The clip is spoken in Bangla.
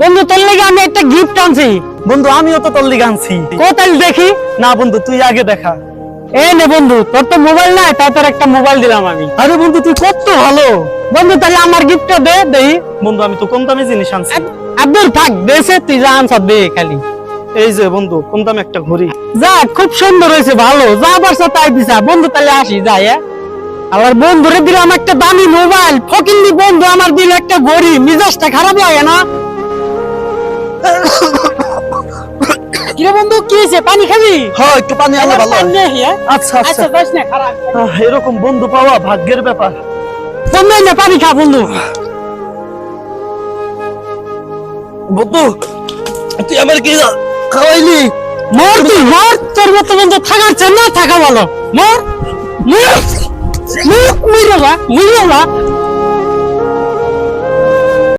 বন্ধু তোর লেগে আমি একটা গিফট আনছি। বন্ধু আমিও তো তোর লিগে আনছি। কোথায় দেখি? না বন্ধু তুই আগে দেখা। এ নে বন্ধু তোর তো মোবাইল নাই তাই তোর একটা মোবাইল দিলাম আমি। আরে বন্ধু তুই কত ভালো। বন্ধু তাহলে আমার গিফটটা দে দেই। বন্ধু আমি তো কম দামি জিনিস আনছি। আব্দুল থাক দেশে তুই যা আনছ দে খালি। এই যে বন্ধু কম দামে একটা ঘড়ি। যা খুব সুন্দর হয়েছে ভালো। যা পারছ তাই দিছা। বন্ধু তাহলে আসি যাই হ্যাঁ। আমার বন্ধুরে দিলাম একটা দামি মোবাইল ফকিন্দি বন্ধু আমার দিল একটা ঘড়ি। মিজাজটা খারাপ লাগে না? কিরে বন্ধু কি হয়েছে পানি খাবি হ্যাঁ একটু পানি আনলে ভালো পানি হয়। নিয়ে আহি, হ্যাঁ? আচ্ছা আচ্ছা আচ্ছা না খারাপ এরকম বন্ধু পাওয়া ভাগ্যের ব্যাপার বন্ধু না পানি খা বন্ধু বন্ধু তুই আমার কি খাওয়াইলি মর তুই মর তোর মতো বন্ধু থাকার চেয়ে না থাকা ভালো মর মর মর মুইরে মুইরে